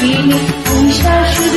মোহিনী উষা সুর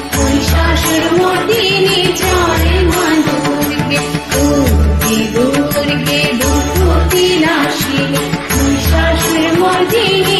Thank you.